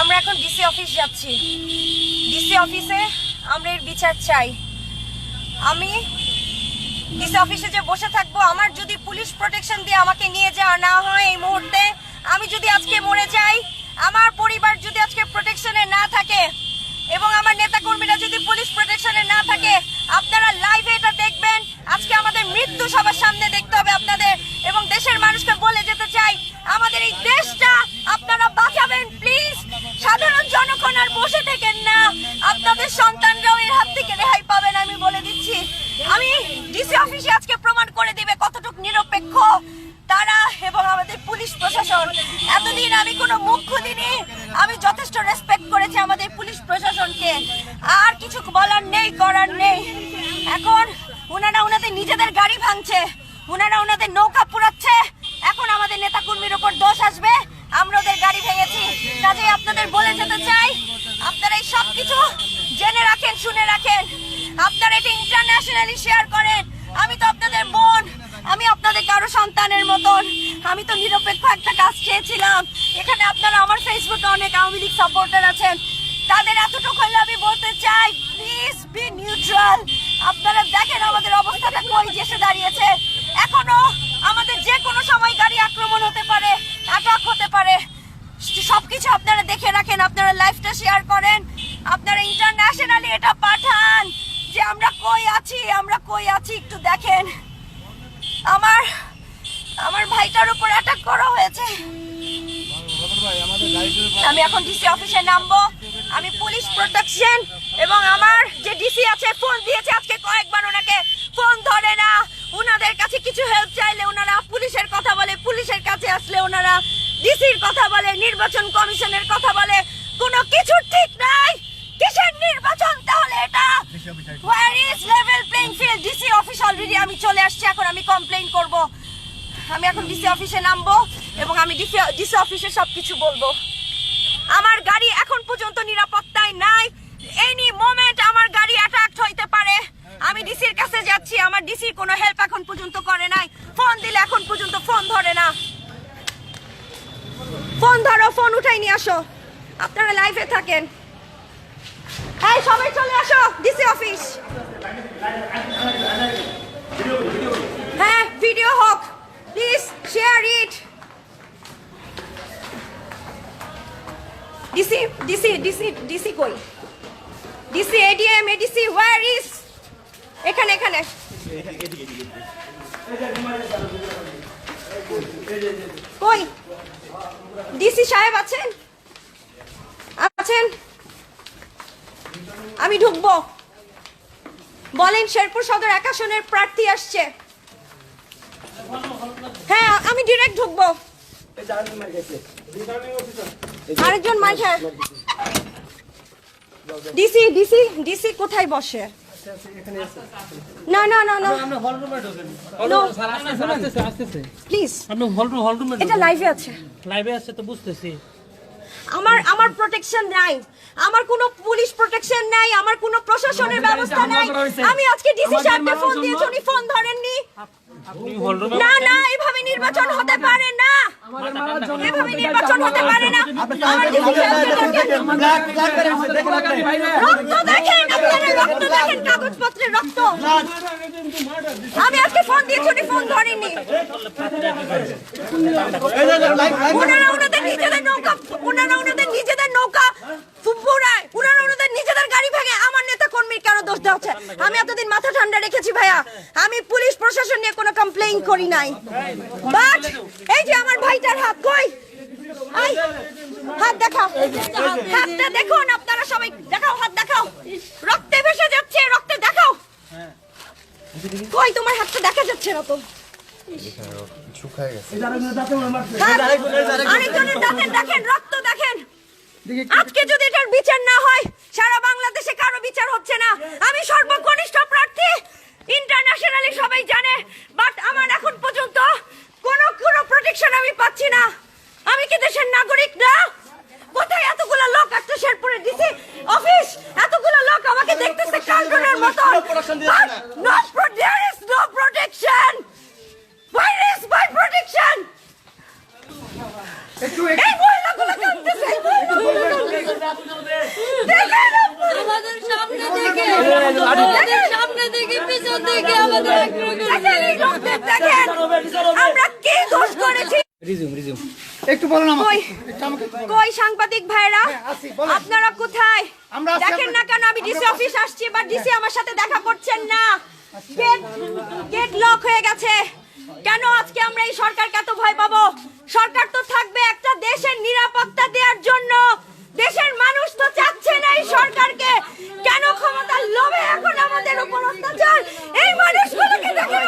আমরা এখন DC office যাচ্ছি। ডিসি অফিসে আমরা এর বিচার চাই। আমি ডিসি অফিসে যে বসে থাকব, আমার যদি পুলিশ প্রোটেকশন দিয়ে আমাকে নিয়ে যাওয়া না হয় এই মুহূর্তে, আমি যদি আজকে মরে যাই, আমার পরিবার যদি আজকে প্রোটেকশনে না থাকে, এবং আমার নেতাকর্মীরা যদি পুলিশ প্রোটেকশনে না থাকে, আপনারা লাইভে এটা দেখবেন। আজকে আমাদের মৃত্যু সবার সামনে দেখতে হবে আপনাদের, এবং দেশের মানুষকে বলে যেতে চাই, আমাদের এই দেশটা আপনারা বাঁচাবেন প্লিজ আর না। আপনাদের সন্তানরাও এর হাত থেকে রেহাই পাবেন, আমি বলে দিচ্ছি। আমি ডিসি অফিসে আজকে প্রমাণ করে দিবে কতটুকু নিরপেক্ষ তারা এবং আমাদের পুলিশ প্রশাসন। এতদিন আমি কোনো মুখ খুলিনি, আমি যথেষ্ট রেসপেক্ট করেছি আমাদের পুলিশ প্রশাসনকে। আর কিছু বলার নেই, করার নেই। এখন ওনারা ওনাদের নিজেদের গাড়ি ভাঙছে ওনারা ওনাদের নৌকা পুরাচ্ছে। এখন আমাদের নেতাকর্মীর উপর দোষ আসবে, আমরা ওদের গাড়ি ভেঙেছি। কাজেই আপনাদের বলে যেতে চাই আপনারা এই সব কিছু জেনে রাখেন, শুনে রাখেন। আপনারা এটা ইন্টারন্যাশনালি শেয়ার করেন। আমি তো আপনাদের বোন। আমি আপনাদের কারও সন্তানের মতন। আমি তো নিরপেক্ষ একটা কাজ চেয়েছিলাম। এখানে আপনারা আমার ফেসবুকে অনেক আওয়ামী লীগ সাপোর্টার আছেন। তাদের এতটুকু হলে আমি বলতে চাই প্লিজ বি নিউট্রাল আপনারা দেখেন আমাদের অবস্থাটা কই এসে দাঁড়িয়েছে। এখনও আমাদের যে কোনো সময় গাড়ি আক্রমণ হতে পারে অ্যাটাক হতে পারে। সবকিছু আপনারা দেখে রাখেন, আপনারা লাইভটা শেয়ার করেন, আপনারা ইন্টারন্যাশনালি এটা পাঠান যে আমরা কই আছি, আমরা কই আছি একটু দেখেন। আমার আমার ভাইটার উপর অ্যাটাক করা হয়েছে। আমি এখন ডিসি অফিসে নামবো। আমি পুলিশ প্রোটেকশন এবং আমার যে ডিসি আছে ফোন দিয়েছে আজকে কয়েকবার ওনাকে। ফোন ধরে না। ওনাদের কাছে কিছু হেল্প চাইলে ওনারা পুলিশের কথা বলে, পুলিশের কাছে আসলে ওনারা ডিসির কথা বলে, নির্বাচন কমিশনের কথা বলে, কোনো কিছু ঠিক নাই। কিসের নির্বাচন তাহলে এটা? Where is level playing field DC office already আমি চলে আসছি, এখন আমি কমপ্লেইন করব। আমি এখন ডিসি অফিসে নামবো এবং আমি ডিসি অফিসে সবকিছু বলব। আমার গাড়ি এখন পর্যন্ত নিরাপত্তায় নাই। এনি মোমেন্ট আমার গাড়ি অ্যাটাক হইতে পারে। আমি ডিসির কাছে যাচ্ছি, আমার ডিসি কোনো হেল্প এখন পর্যন্ত করে নাই। ফোন দিলে এখন পর্যন্ত ফোন ধরে না। ফোন ধরো, ফোন উঠাই নিয়ে আসো। আপনারা লাইভে থাকেন। এই, সবাই চলে আসো ডিসি অফিস হ্যাঁ ভিডিও হোক। Please share it DC DC DC DC কই? DC ADM ADC where is এখানে এখানে। কই? ডিসি সাহেব আছেন? আছেন? আমি ঢুকবো। বলেন, শেরপুর সদর এক আসনের প্রার্থী আসছে। হ্যাঁ আমি ডিরেক্ট ঢুকবো। আরেকজন মাইক। ডিসি ডিসি ডিসি কোথায় বসে? না না না না। আপনি হল রুমে ঢোকেন স্যার আসতেছে আসতেছে আসতেছে। প্লিজ আপনি হল রুম হল রুমে এটা লাইভে আছে। লাইভে আছে তো বুঝতেছি। আমার আমার প্রোটেকশন নাই। আমার কোনো পুলিশ প্রোটেকশন নাই আমার কোনো প্রশাসনের ব্যবস্থা নাই। আমি আজকে ডিসি সাহেবকে ফোন দিয়েছি উনি ফোন ধরেননি। না? না এভাবে নির্বাচন হতে পারে না। এভাবে নির্বাচন হতে পারে না। রক্ত দেখেন আপনারা রক্ত দেখেন কাগজপত্রের রক্ত। আমি আজকে ফোন দিয়েছি উনি ফোন ধরেননি। ওনারা ওনাদের নিজেদের নৌকা ওনারা ওনাদের নিজেদের নৌকা ফুপুরায় ওনারা ওনাদের নিজেদের গাড়ি ভাঙে আমার নেতা কর্মীর কেন দোষ দেওয়া হচ্ছে? আমি এতদিন মাথা ঠান্ডা রেখেছি ভাইয়া। আমি পুলিশ প্রশাসন নিয়ে কোনো কমপ্লেইন করি নাই। বাট এই যে আমার ভাইটার হাত কই? হাত দেখাও। হাতটা দেখুন আপনারা সবাই। দেখাও হাত দেখাও। রক্তে ভেসে যাচ্ছে রক্তে দেখাও। কই তোমার হাতটা দেখা যাচ্ছে না তো? শুকায় আরেকজনের দেখেন রক্ত দেখেন। আজকে যদি এটার বিচার না হয় সারা বাংলাদেশে কারও বিচার হচ্ছে না। আমি সর্বকনিষ্ঠ প্রার্থী ইন্টারন্যাশনালি সবাই জানে বাট আমার এখন পর্যন্ত কোনো কোনো প্রোটেকশন আমি পাচ্ছি না। আমি কি দেশের নাগরিক না? কোথায় এতগুলো লোক একটা শেরপুরে দিছি? অফিস এতগুলো লোক আমাকে দেখতেছে কালজনের মতো no. there is no protection! Where is my protection? আমাদের সামনে থেকে আমাদের সামনে থেকে পিছন থেকে আমাদের কি দোষ করেছি কেন আমি অফিস আসছি বা ডিসি আমার সাথে দেখা করছেন না হয়ে গেছে কেন আজকে আমরা এই ভয় পাবো সরকার তো থাকবে একটা দেশের নিরাপত্তা দেওয়ার জন্য দেশের মানুষ তো চাচ্ছে না এই সরকারকে। কেন ক্ষমতার লোভে এখন আমাদের উপর অত্যাচার? এই মানুষগুলোকে দেখেন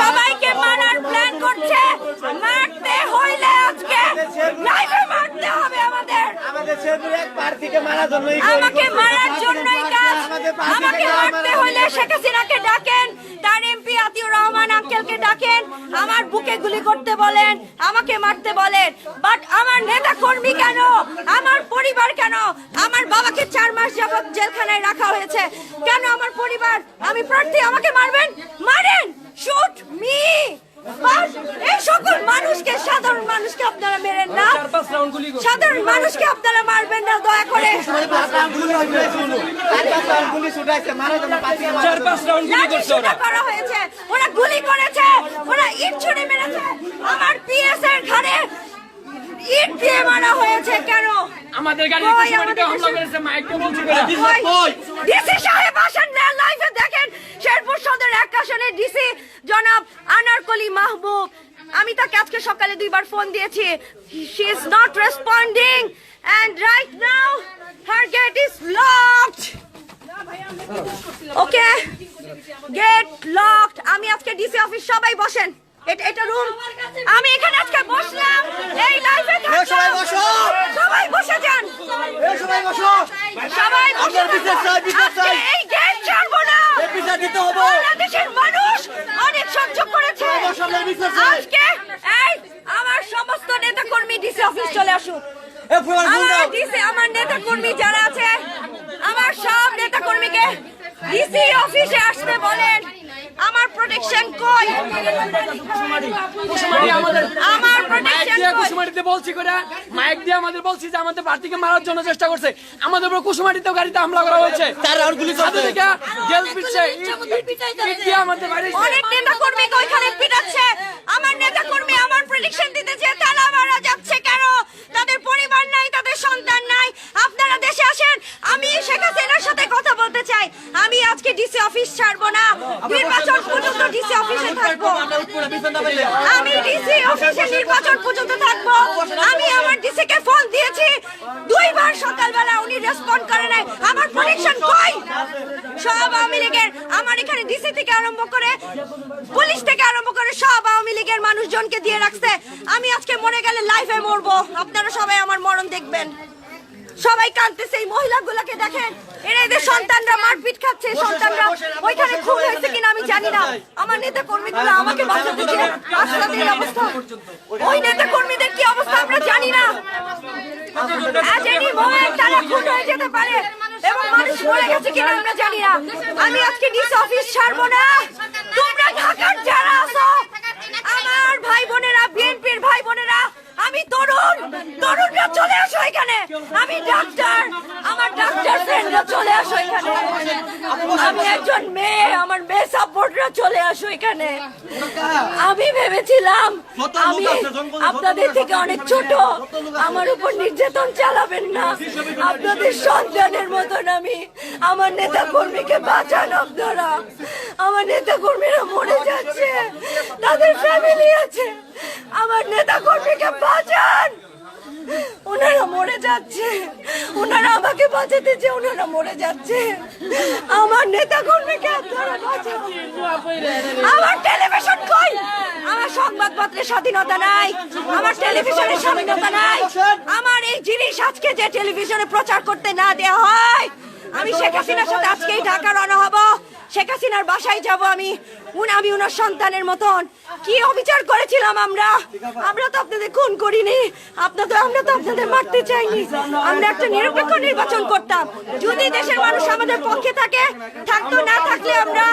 সবাইকে মারার প্ল্যান করছে। মারতে হইলে আজকে লাইভে মারতে হবে আমাদের। আমাকে মারার জন্যই কাজ। আমাকে মারতে হইলে শেখ হাসিনাকে ডাকেন, তার আতিউর রহমান আঙ্কেলকে ডাকেন, আমার বুকে গুলি করতে বলেন, আমাকে মারতে বলেন। বাট আমার নেতা কর্মী কেন? আমার পরিবার কেন? আমার বাবাকে চার মাস যাবত জেলখানায় রাখা হয়েছে। কেন আমার পরিবার? আমি প্রার্থী, আমাকে মারবেন? মারেন! শুট মি মানুষকে সাধারণ মানুষকে আপনারা মেরেন না। সাধারণ মানুষকে আপনারা মারবেন না দয়া করে। ওরা। করা হয়েছে ওরা গুলি করেছে ওরা ইট ছুড়ে মেরেছে। আমার পিএস এর ঘাড়ে ইট দিয়ে মারা হয়েছে কেন? আমাদের গাড়ি হামলা করেছে মাইকটা বলছি ডিসি সাহেব আসেন না লাইভে দেখেন শেরপুর সদর এক আসনের ডিসি জনাব আনারকলি মাহবুব। আমি তাকে আজকে সকালে দুইবার ফোন দিয়েছি। She is not responding and right now her gate is locked okay gate locked আমি আজকে ডিসি অফিস সবাই বসেন। এটা এটা রুম আমি এখানে আজকে বসলাম। এই লাইভে সবাই বসো। সবাই বসে যান। সবাই বসো। সবাই বসে বিচার চাই, বিচার চাই। এই গেট ছাড়বো না। বিচার দিতে হবে। বাংলাদেশের মানুষ অনেক সহ্য করেছে। আজকে এই আমার সমস্ত নেতা কর্মী ডিসি অফিস চলে আসুক। আমার ডিসি আমার নেতা কর্মী যারা আছে আমার সব নেতা কর্মীকে ডিসি অফিসে আসতে বলেন। আমার প্রোটেকশন কই? আমার প্রোটেকশন কই? কুশমারিতে বলছি করে মাইক দিয়ে আমাদের বলছি যে আমাদের প্রার্থীকে মারার জন্য চেষ্টা করছে। আমাদের উপর কুশমারিতেও গাড়িতে হামলা করা হয়েছে। চার রাউন্ড গুলি চলছে থেকে পিটছে ইট দিয়ে আমাদের বাড়ি অনেক নেতা কর্মীকে ওইখানে পিটাচ্ছে। আমার নেতা কর্মী আমার প্রেডিকশন দিতে যে তালা মারা যাচ্ছে কেন? তাদের পরিবার নাই তাদের সন্তান নাই আপনারা দেশে আসেন আমি শেখ হাসিনার সাথে কথা বলতে চাই আমি আজকে ডিসি অফিস ছাড়বো না নির্বাচন পর্যন্ত ডিসি অফিসে থাকব আমি ডিসি অফিসে নির্বাচন পর্যন্ত থাকব। আমি আমার ডিসি কে ফোন দিয়েছি। দুইবার সকালবেলা উনি রেসপন্ড করে নাই। আমার প্রোটেকশন কই? সব আওয়ামী লীগের আমার এখানে ডিসি থেকে আরম্ভ করে পুলিশ থেকে আরম্ভ করে সব আওয়ামী লীগের মানুষজনকে দিয়ে রাখছে আমি আজকে মরে গেলে লাইফে মরবো আপনারা সবাই আমার মরণ দেখবেন সবাই কাঁদতেছে এই মহিলাগুলোকে দেখেন। এরা এদের সন্তানরা মারপিট খাচ্ছে সন্তানরা ওইখানে খুন হয়েছে কিনা আমি জানি না। আমার নেতা কর্মীগুলো আমাকে বাঁচাতে চেয়ে অবস্থা। ওই নেতা কর্মীদের কি অবস্থা আমরা জানি না। আজ এনি মোমেন্ট তারা খুন হয়ে যেতে পারে এবং মানুষ মরে গেছে কিনা আমরা জানি না। আমি আজকে ডিস অফিস ছাড়বো না। তোমরা ঢাকার যারা আছো আমার ভাই বোনেরা আমি তরুণ! তরুণরা চলে আসো এখানে! আমি ডাক্তার আমার আসো এখানে। আমি একজন মেয়ে আমার মেয়ে সাপোর্টরা চলে আসো এখানে। আমি ভেবেছিলাম আমি আপনাদের থেকে অনেক ছোট। আমার উপর নির্যাতন চালাবেন না। আপনাদের সন্তানের মতন আমি। আমার নেতা কর্মীকে বাঁচান আপনারা। আমার নেতা কর্মীরা মরে যাচ্ছে। তাদের ফ্যামিলি আছে। আমার নেতা কর্মীকে বাঁচান। ওনারা মরে যাচ্ছে। ওনারা আমাকে বাঁচাতে যে ওনারা মরে যাচ্ছে। আমার নেতা কর্মীকে আমার টেলিভিশন কই? আমার সংবাদপত্রের স্বাধীনতা নাই। আমার টেলিভিশনের স্বাধীনতা নাই। আমার এই জিনিস আজকে যে টেলিভিশনে প্রচার করতে না দেওয়া হয়, আমি শেখ হাসিনার সাথে আজকেই ঢাকা রওনা হব। শেখ হাসিনার বাসায় যাব আমি। আমি ওনার সন্তানের মতন। কি অবিচার করেছিলাম আমরা? আমরা তো আপনাদের খুন করিনি। আপনাদের আমরা তো আপনাদের মারতে চাইনি। আমরা একটা নিরপেক্ষ নির্বাচন করতাম। যদি দেশের মানুষ আমাদের পক্ষে থাকে, থাকতো না থাকলে আমরা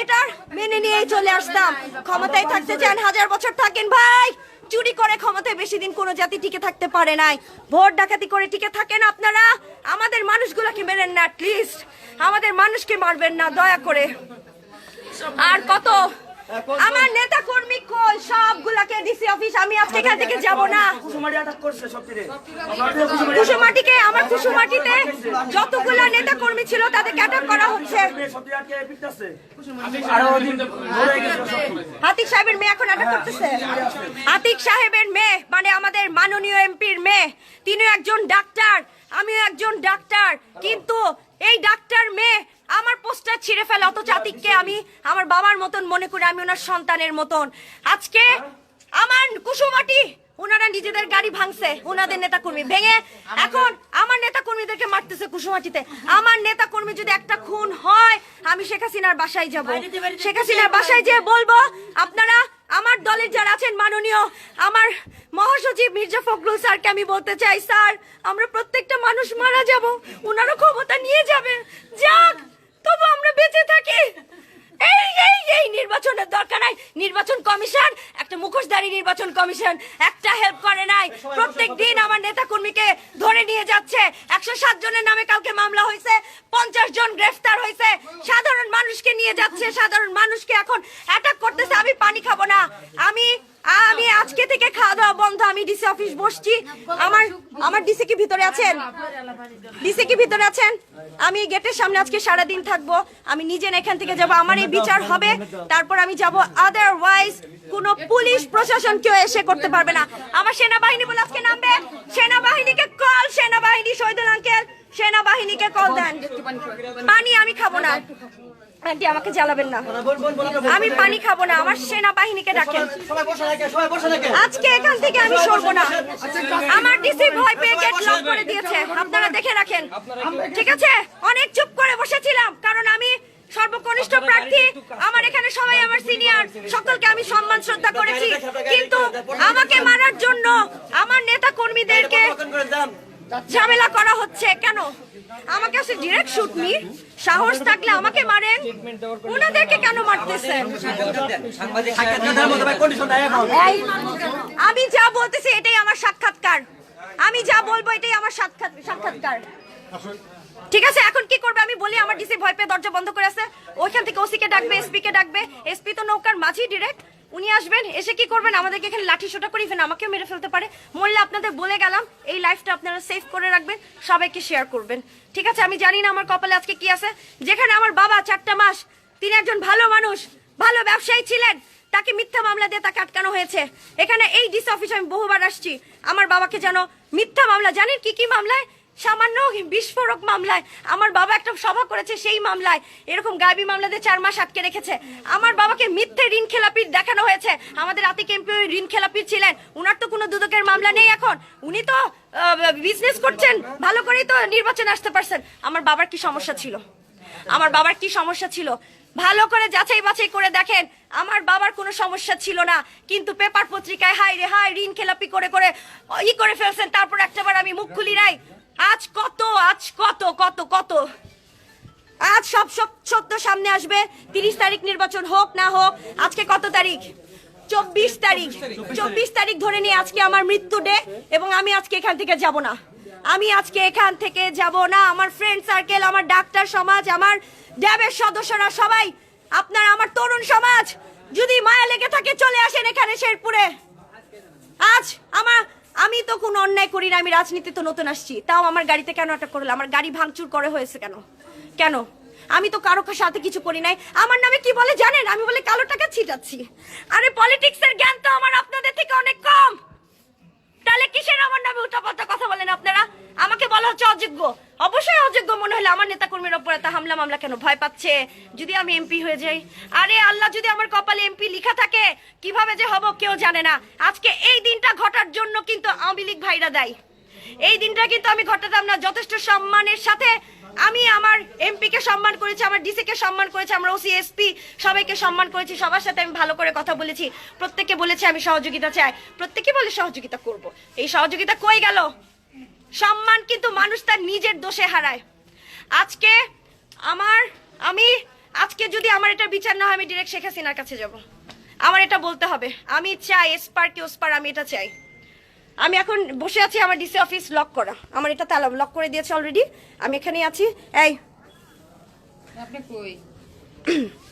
এটার মেনে নিয়েই চলে আসতাম। ক্ষমতায় থাকতে চান, হাজার বছর থাকেন ভাই। চুরি করে ক্ষমতায় বেশি দিন কোনো জাতি টিকে থাকতে পারে নাই। ভোট ডাকাতি করে টিকে থাকেন আপনারা? আমাদের মানুষগুলোকে মেরেন না অ্যাটলিস্ট আমাদের মানুষকে মারবেন না, দয়া করে। আর কত আমার নেতা কর্মী কই? সবগুলাকে ডিসি অফিস আমি আজকে এখান থেকে যাব না। কুসুমারি আটক করছে সব কুসুমাটিকে আমার কুসুমাটিতে যতগুলো নেতা কর্মী ছিল তাদেরকে অ্যাটাক করা হচ্ছে। আটকে আতিক সাহেবের মেয়ে এখন অ্যাটাক করতেছে। আতিক সাহেবের মেয়ে মানে আমাদের মাননীয় এমপির মেয়ে। তিনি একজন ডাক্তার আমিও একজন ডাক্তার। কিন্তু এই ডাক্তার মেয়ে আমার পোস্টার ছিঁড়ে ফেলে অত আতিককে আমি আমার বাবার মতন মনে করি আমি ওনার সন্তানের মতন। আজকে আমার কুসুমাটি ওনারা নিজেদের গাড়ি ভাঙছে ওনাদের নেতা কর্মী ভেঙে এখন আমার নেতা কর্মীদেরকে মারতেছে কুসুমাটিতে। আমার নেতা কর্মী যদি একটা খুন হয় আমি শেখ হাসিনার বাসায় যাব। শেখ হাসিনার বাসায় যে বলব আপনারা আমার দলের যারা আছেন মাননীয় আমার মহাসচিব মির্জা ফখরুল স্যারকে আমি বলতে চাই স্যার আমরা প্রত্যেকটা মানুষ মারা যাব ওনারও ক্ষমতা নিয়ে যাবে যাক তবু আমরা বেঁচে থাকি। এই এই এই নির্বাচনের দরকার নাই। নির্বাচন কমিশন একটা মুখোশধারী নির্বাচন কমিশন একটা হেল্প করে নাই। প্রত্যেক দিন আমার নেতা কর্মীকে ধরে নিয়ে যাচ্ছে। একশো সাত জনের নামে কালকে মামলা হয়েছে পঞ্চাশ জন গ্রেফতার হয়েছে। সাধারণ মানুষকে নিয়ে যাচ্ছে সাধারণ মানুষকে এখন অ্যাটাক করতেছে। আমি পানি খাব না। আমি আমি আজকে থেকে খাওয়া দাওয়া বন্ধ, আমি ডিসি অফিস বসছি। আমার আমার ডিসি কি ভিতরে আছেন? ডিসি কি ভিতরে আছেন? আমি গেটের সামনে আজকে সারা দিন থাকব। আমি নিজে এখান থেকে যাব। আমার এই বিচার হবে। তারপর আমি যাব। আদারওয়াইজ কোনো পুলিশ প্রশাসন কেউ এসে করতে পারবে না। আমার সেনাবাহিনী বলে আজকে নামবে। সেনাবাহিনীকে কল সেনাবাহিনী শহীদুল আঙ্কেল। সেনাবাহিনীকে কল দেন। পানি আমি খাব না। আন্টি আমাকে জ্বালাবেন না। আমি পানি খাব না আমার সেনাবাহিনীকে ডাকেন। আজকে এখান থেকে আমি সরবো না। আমার ডিসি ভয় পেয়ে গেট লক করে দিয়েছে। আপনারা দেখে রাখেন। ঠিক আছে? অনেক চুপ করে বসেছিলাম কারণ আমি সর্বকনিষ্ঠ প্রার্থী। আমার এখানে সবাই আমার সিনিয়র সকলকে আমি সম্মান শ্রদ্ধা করেছি। কিন্তু আমাকে মারার জন্য আমার নেতা কর্মীদেরকে ঝামেলা করা হচ্ছে, কেন? আমাকে আসে ডিরেক্ট শুট মি সাহস থাকলে আমাকে মারেন, ওনাদেরকে কেন মারতেছেন? আমি যা বলতেছি এটাই আমার সাক্ষাৎকার। আমি যা বলব এটাই আমার সাক্ষাৎ, সাক্ষাৎকার। ঠিক আছে, এখন কি করবে আমি বলি, আমার ডিসি ভয় পেয়ে দরজা বন্ধ করে আছে। ওইখান থেকে ওসি কে ডাকবে এসপি কে ডাকবে। এসপি তো নৌকার মাঝি ডিরেক্ট উনি আসবেন, এসে কি করবেন? আমাদেরকে এখানে লাঠি সোটা করে ইভেন আমাকেও মেরে ফেলতে পারে। মরলে আপনাদের বলে গেলাম, এই লাইফটা আপনারা সেভ করে রাখবেন, সবাইকে শেয়ার করবেন। ঠিক আছে? আমি জানি না আমার কপালে আজকে কি আছে। যেখানে আমার বাবা চারটা মাস, তিনি একজন ভালো মানুষ, ভালো ব্যবসায়ী ছিলেন, তাকে মিথ্যা মামলা দিয়ে তাকে আটকানো হয়েছে। এখানে এই ডিসি অফিসে আমি বহুবার আসছি। আমার বাবাকে যেন মিথ্যা মামলা, জানেন কি কি মামলায়? সামান্য বিস্ফোরক মামলায়। আমার বাবা একটা সভা করেছে সেই মামলায়। এরকম গায়েবী মামলাতে চার মাস আটকে রেখেছে। আমার বাবাকে মিথ্যে ঋণ খেলাপির দেখানো হয়েছে। আমাদের আতিক এমপি ঋণ খেলাপির ছিলেন। উনার তো কোনো দুদকের মামলা নেই এখন। উনি তো বিজনেস করছেন। ভালো করেই তো নির্বাচনে আসতে পারছেন। আমার বাবার কি সমস্যা ছিল? আমার বাবার কি সমস্যা ছিল? ভালো করে যাচাই বাছাই করে দেখেন। আমার বাবার কোনো সমস্যা ছিল না। কিন্তু পেপার পত্রিকায় হাই রে হাই ঋণ খেলাপি করে করে, ই করে ফেলছেন। তারপর একটাবার আমি মুখ খুলি নাই। আজ কত আজ কত কত কত? আজ সব সত্য সামনে আসবে। তিরিশ তারিখ নির্বাচন হোক না হোক, আজকে কত তারিখ? চব্বিশ তারিখ। চব্বিশ তারিখ ধরে নিয়ে আজকে আমার মৃত্যু ডে এবং আমি আজকে এখান থেকে যাব না। আমি আজকে এখান থেকে যাব না। আমার ফ্রেন্ড সার্কেল আমার ডাক্তার সমাজ, আমার ড্যাবের সদস্যরা সবাই, আপনার আমার তরুণ সমাজ, যদি মায়া লেগে থাকে চলে আসেন এখানে শেরপুরে। আজ আমার আমি তো কোনো অন্যায় করি না, আমি রাজনীতি তো নতুন আসছি। তাও আমার গাড়িতে কেন আটক করল? আমার গাড়ি ভাঙচুর করে হয়েছে কেন? কেন? আমি তো কারও সাথে কিছু করি নাই। আমার নামে কি বলে জানেন? আমি বলে কালো টাকা ছিটাচ্ছি। আরে পলিটিক্সের জ্ঞান তো আমার আপনাদের থেকে অনেক কম। তাহলে কিসের আমার নামে উঠা কথা বলেন আপনারা? আমাকে বলা হচ্ছে অযোগ্য। অবশ্যই অযোগ্য মনে হলে আমার নেতা কর্মীর ওপর এত হামলা মামলা কেন ভয় পাচ্ছে? যদি আমি এমপি হয়ে যাই। আরে আল্লাহ, যদি আমার কপালে এমপি লেখা থাকে, কীভাবে যে হব কেউ জানে না। আজকে এই দিনটা ঘটার জন্য কিন্তু আওয়ামী লীগ ভাইরা দেয়। এই দিনটা কিন্তু আমি ঘটাতাম না, যথেষ্ট সম্মানের সাথে আমি আমার এমপি কে সম্মান করেছি, আমার ডিসি কে সম্মান করেছি, আমরা ওসি, এসপি সবাইকে সম্মান করেছি, সবার সাথে আমি ভালো করে কথা বলেছি। প্রত্যেককে বলেছি আমি সহযোগিতা চাই। প্রত্যেকে বলে সহযোগিতা করব। এই সহযোগিতা কই গেল? সম্মান কিন্তু মানুষ তার নিজের দোষে হারায়। আজকে আমার আমি আজকে যদি আমার এটা বিচার না হয় আমি ডিরেক্ট শেখ হাসিনার কাছে যাব। আমার এটা বলতে হবে। আমি চাই এসপার কি ওসপার আমি এটা চাই। আমি এখন বসে আছি আমার ডিসি অফিস লক করা। আমার এটা তালা লক করে দিয়েছে অলরেডি আমি এখানেই আছি। এই। আপনি কই?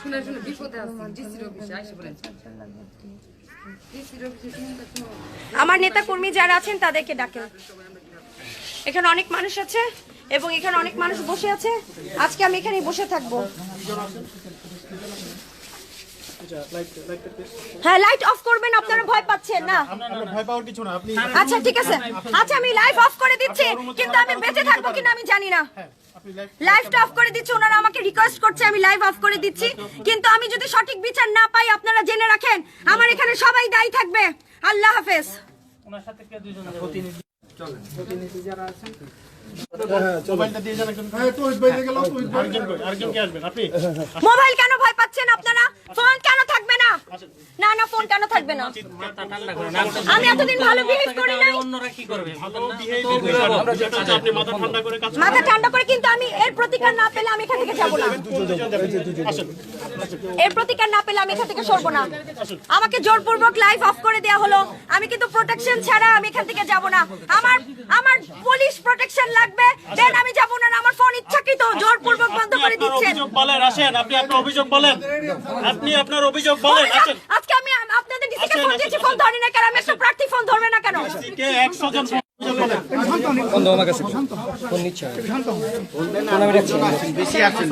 শুনে শুনে বিপদে আমার নেতা কর্মী যারা আছেন তাদেরকে ডাকে। এখানে অনেক মানুষ আছে এবং এখানে অনেক মানুষ বসে আছে। আজকে আমি এখানে বসে থাকব। হ্যাঁ লাইট অফ করবেন আপনারা ভয় পাচ্ছেন না। ভয় পাওয়ার কিছু না আপনি আচ্ছা ঠিক আছে। আচ্ছা আমি লাইভ অফ করে দিচ্ছি কিন্তু আমি বেঁচে থাকব কিনা আমি জানি না। লাইভটা অফ করে দিচ্ছি ওনারা আমাকে রিকোয়েস্ট করছে আমি লাইভ অফ করে দিচ্ছি। কিন্তু আমি যদি সঠিক বিচার না পাই আপনারা জেনে রাখেন আমার এখানে সবাই দায়ী থাকবে। আল্লাহ হাফেজ। ওনার সাথে কে দুইজন প্রতিনিধি। চলেন। প্রতিনিধি যারা একজন মোবাইল কেন ভয় পাচ্ছেন আপনারা? ফোন কেন থাকবে না? না না, ফোন কেন থাকবে না? আমি এতদিন ভালো বিহেভ করি নাই। মাথা ঠান্ডা করে কিন্তু আমি এর প্রতিকার না পেলে আমি এখান থেকে যাব না। এর প্রতিকার না পেলে আমি এখান থেকে সরবো না। আমাকে জোরপূর্বক লাইভ অফ করে দেওয়া হলো। আমি কিন্তু প্রোটেকশন ছাড়া আমি এখান থেকে যাব না। আমার আমার পুলিশ প্রোটেকশন লাগবে? দেন আমি যাব না আমার ফোন ইচ্ছাকৃত। জোরপূর্বক বন্ধ করে দিচ্ছেন। অভিযোগ বলেন আসেন আপনি আপনার অভিযোগ বলেন। আপনি আপনার অভিযোগ বলেন আসেন। আজকে আমি আপনাদের ডিসিকে ফোন দিয়েছি ফোন ধরে না কেন? আমি একটা প্রার্থী ফোন ধরবে না কেন? কে একশো জন ফোন দাও আমার কাছে। ফোন নিচ্ছে। ফোন আমি রাখছি বেশি আছেন